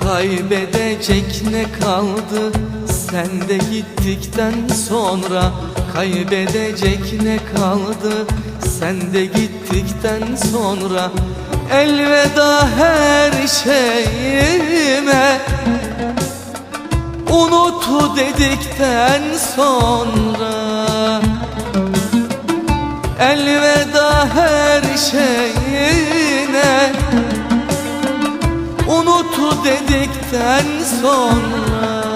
Kaybedecek ne kaldı? Sen de gittikten sonra Kaybedecek ne kaldı? Sen de gittikten sonra Elveda her şeyime. Unut dedikten sonra Elveda her şeyine. Unut dedikten sonra.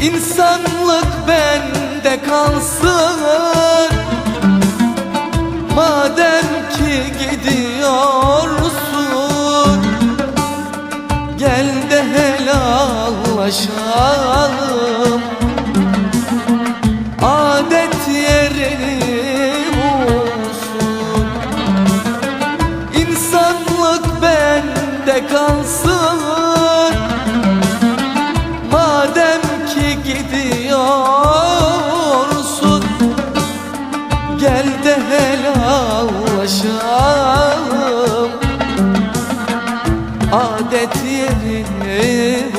İnsanlık bende kalsın. Madem bende kalsın. Madem ki gidiyorsun Gel de helallaşalım. Adet yerini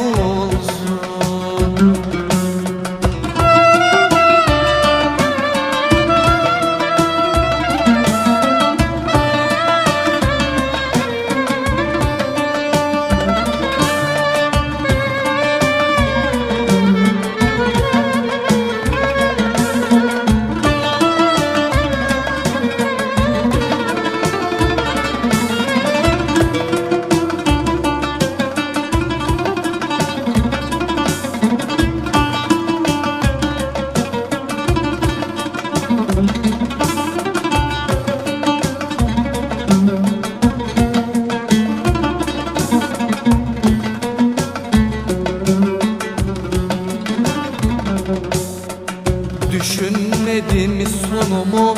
Sonumu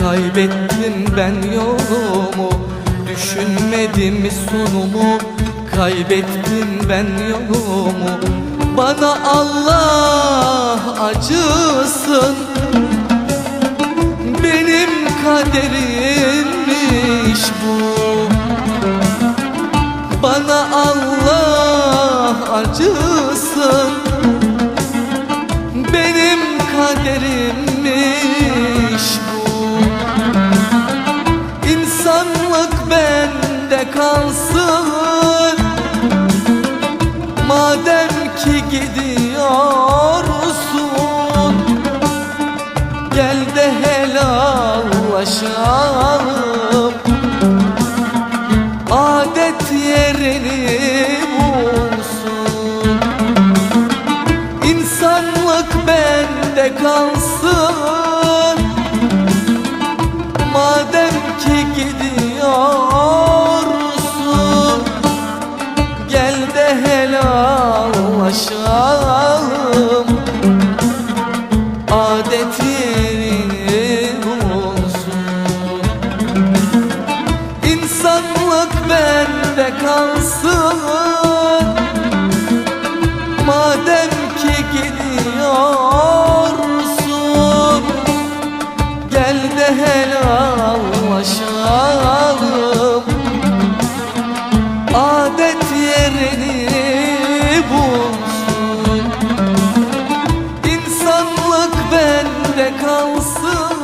Kaybettim ben yolumu. Düşünmedim sonumu Kaybettim ben yolumu. Bana Allah acısın. Benim kaderimmiş bu. Bana Allah acısın. Benim kaderimmiş kalsın. Madem ki gidiyorsun Gel de helallaşalım. Adet yerini helallaşalım. Adet yerini bulsun. İnsanlık bende kalsın. Madem ki gidiyorsun will